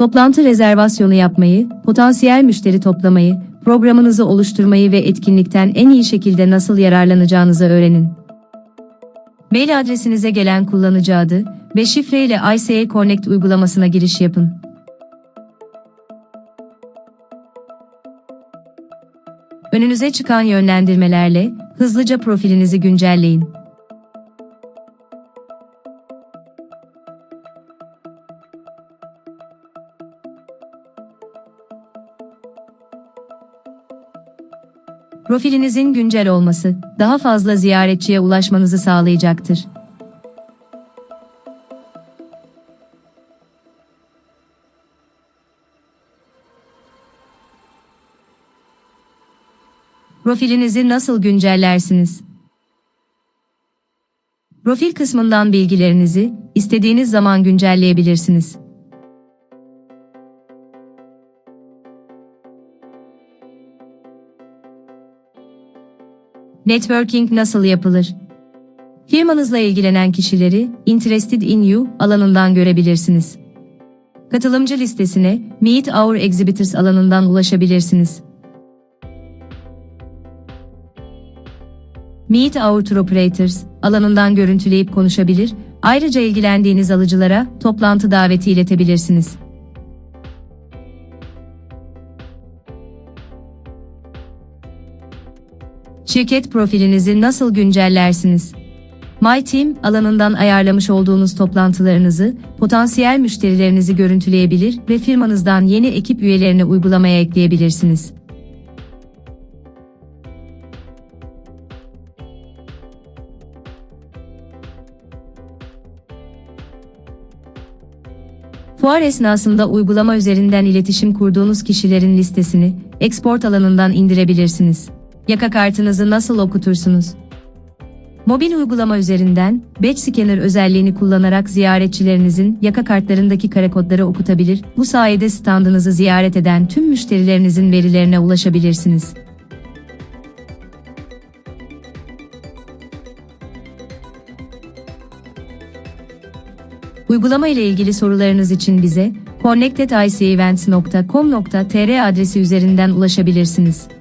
Toplantı rezervasyonu yapmayı, potansiyel müşteri toplamayı, programınızı oluşturmayı ve etkinlikten en iyi şekilde nasıl yararlanacağınızı öğrenin. Mail adresinize gelen kullanıcı adı ve şifre ile ICA Connect uygulamasına giriş yapın. Önünüze çıkan yönlendirmelerle hızlıca profilinizi güncelleyin. Profilinizin güncel olması daha fazla ziyaretçiye ulaşmanızı sağlayacaktır. Profilinizi nasıl güncellersiniz? Profil kısmından bilgilerinizi istediğiniz zaman güncelleyebilirsiniz. Networking nasıl yapılır? Firmanızla ilgilenen kişileri Interested in You alanından görebilirsiniz. Katılımcı listesine Meet Our Exhibitors alanından ulaşabilirsiniz. Meet Our Tour Operators alanından görüntüleyip konuşabilir, ayrıca ilgilendiğiniz alıcılara toplantı daveti iletebilirsiniz. Şirket profilinizi nasıl güncellersiniz? My Team alanından ayarlamış olduğunuz toplantılarınızı, potansiyel müşterilerinizi görüntüleyebilir ve firmanızdan yeni ekip üyelerini uygulamaya ekleyebilirsiniz. Fuar esnasında uygulama üzerinden iletişim kurduğunuz kişilerin listesini export alanından indirebilirsiniz. Yaka kartınızı nasıl okutursunuz? Mobil uygulama üzerinden Badge Scanner özelliğini kullanarak ziyaretçilerinizin yaka kartlarındaki kare kodları okutabilir, bu sayede standınızı ziyaret eden tüm müşterilerinizin verilerine ulaşabilirsiniz. Uygulama ile ilgili sorularınız için bize connectedicevents.com.tr adresi üzerinden ulaşabilirsiniz.